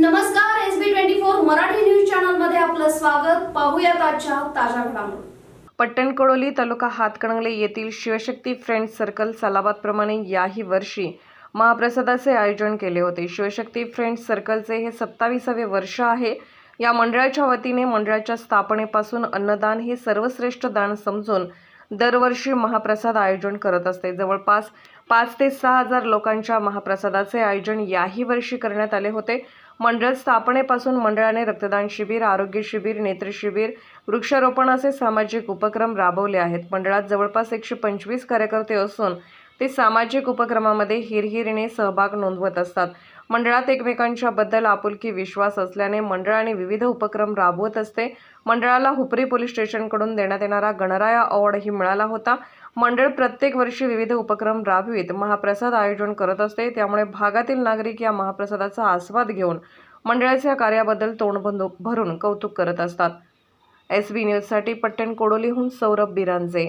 नमस्कार S B twenty four Marathi news चॅनलमध्ये आपलं स्वागत. पाहूया आजच्या ताज्या घडामोडी. पट्टण कडोली तालुका हातकणंगले येथील शिवशक्ती फ्रेंड्स सर्कल सलाबादप्रमाणे याही वर्षी महाप्रसादाचे आयोजन केले होते. शिवशक्ती फ्रेंड्स सर्कलचे हे सत्तावीसावे वर्ष आहे. या मंडळाच्या वतीने मंडळाच्या स्थापनेपासून अन्नदान हे सर्वश्रेष्ठ दान समजून दरवर्षी महाप्रसाद आयोजन करत असते. जवळपास पाच ते सहा हजार लोकांच्या महाप्रसादाचे आयोजन याही वर्षी करण्यात आले होते. मंडळ स्थापनेपासून मंडळाने रक्तदान शिबिर आरोग्य शिबिर नेत्रशिबिर वृक्षारोपण असे सामाजिक उपक्रम राबवले आहेत. मंडळात जवळपास एकशे पंचवीस कार्यकर्ते असून ते सामाजिक उपक्रमामध्ये हिरहिरीने सहभाग नोंदवत असतात. मंडळात एकमेकांच्या बद्दल आपुलकी विश्वास असल्याने मंडळाने विविध उपक्रम राबवत असते. मंडळाला हुपरी पोलीस स्टेशनकडून देण्यात येणारा गणराया अवॉर्डही मिळाला होता. मंडळ प्रत्येक वर्षी विविध उपक्रम राबवित महाप्रसाद आयोजन करत असते. त्यामुळे भागातील नागरिक या महाप्रसादाचा आस्वाद घेऊन मंडळाच्या कार्याबद्दल तोंडबंद भरून कौतुक करत असतात. एस बी न्यूजसाठी पट्टण कोडोलीहून सौरभ बिरांजे.